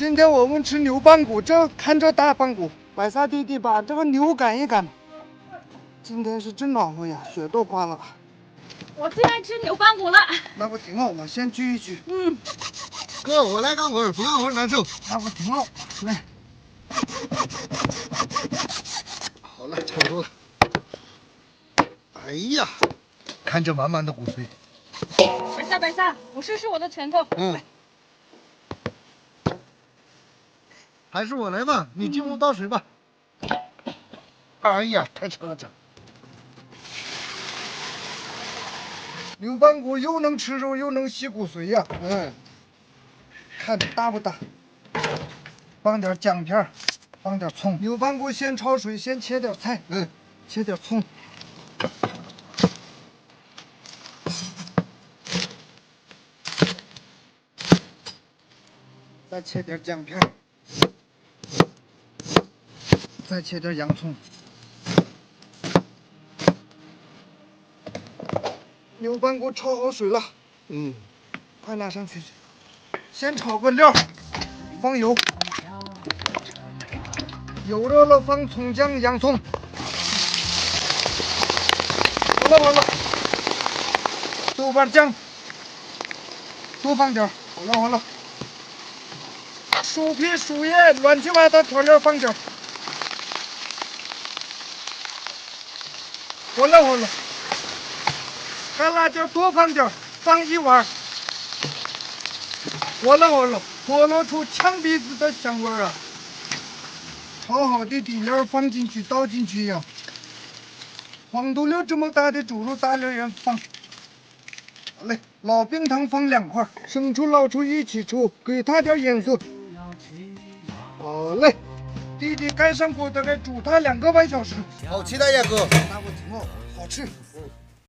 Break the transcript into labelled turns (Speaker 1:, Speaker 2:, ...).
Speaker 1: 今天我们吃牛棒骨，这看这大棒骨，白沙弟弟把这个牛赶一赶。今天是真暖和呀，雪都化了。
Speaker 2: 我最爱吃牛棒骨了。
Speaker 1: 那不挺好吗？先聚一聚。
Speaker 2: 嗯，
Speaker 3: 哥，我来干活，不干活难受。
Speaker 1: 那不挺好？来，
Speaker 3: 好了，差不多了。哎呀，看这满满的骨髓。
Speaker 2: 白沙白沙，我试试我的拳头。
Speaker 3: 嗯。还是我来吧，你进屋倒水吧。哎呀，太沉了这。
Speaker 1: 牛棒骨又能吃肉又能吸骨髓呀。
Speaker 3: 嗯，
Speaker 1: 看大不大？放点姜片，放点葱。牛棒骨先焯水，先切点菜。
Speaker 3: 嗯，
Speaker 1: 切点葱。再切点姜片儿。再切点洋葱。牛板骨焯好水了，
Speaker 3: 嗯，
Speaker 1: 快拿上去。先炒个料，放油，油热了放葱姜、洋葱。好了好了，豆瓣酱多放点儿。好了好了，薯皮、薯叶、乱七八糟调料放点儿。好了好了，干辣椒多放点，放一碗儿。火了火了，脱落出呛鼻子的香味儿啊！炒好的底料放进去，倒进去呀。黄豆粒这么大的猪肉大料也放。好嘞，老冰糖放两块，生抽、老抽一起抽，给它点颜色。好嘞，弟弟盖上锅，大概煮它两个半小时。
Speaker 3: 好期待呀，哥。
Speaker 1: 好，好吃。
Speaker 3: 嗯